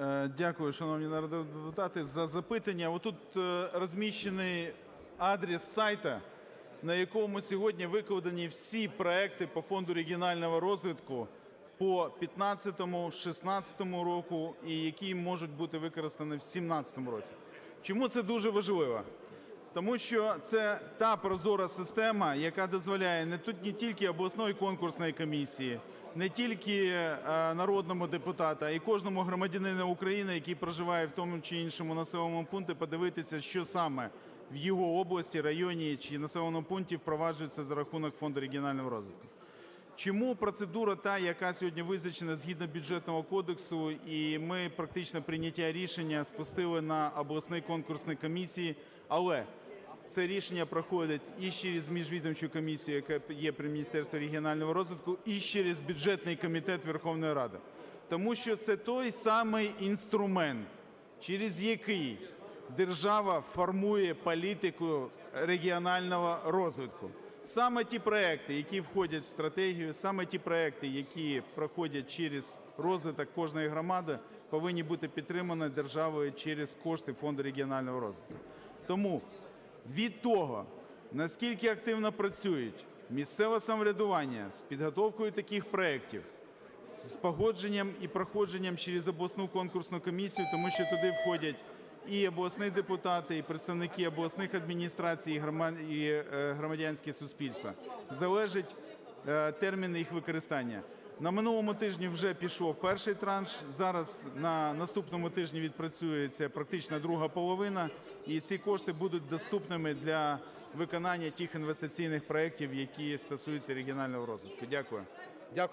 Е, Дякую, шановні народні депутати, за запитання. Отут е, розміщений адрес сайта, на якому сьогодні викладені всі проекти по фонду регіонального розвитку по 15-16 року і які можуть бути використані в 17 році. Чому це дуже важливо? Тому що це та прозора система, яка дозволяє не тут не тільки обласної конкурсної комісії, не тільки е, народному депутату, а й кожному громадянину України, який проживає в тому чи іншому населеному пункті, подивитися, що саме в його області, районі чи населеному пункті впроваджується за рахунок фонду регіонального розвитку. Чому процедура та, яка сьогодні визначена згідно бюджетного кодексу, і ми практично прийняття рішення спустили на обласні конкурсні комісії, але це рішення проходить і через міжвідомчу комісію, яка є при Міністерстві регіонального розвитку, і через бюджетний комітет Верховної Ради. Тому що це той самий інструмент, через який держава формує політику регіонального розвитку. Саме ті проекти, які входять в стратегію, саме ті проекти, які проходять через розвиток кожної громади, повинні бути підтримані державою через кошти фонду регіонального розвитку. Тому від того, наскільки активно працюють місцеве самоврядування з підготовкою таких проєктів, з погодженням і проходженням через обласну конкурсну комісію, тому що туди входять і обласні депутати, і представники обласних адміністрацій, і е, громадянське суспільство, залежить е, термін їх використання. На минулому тижні вже пішов перший транш. Зараз на наступному тижні відпрацюється практично друга половина, і ці кошти будуть доступними для виконання тих інвестиційних проєктів, які стосуються регіонального розвитку. Дякую.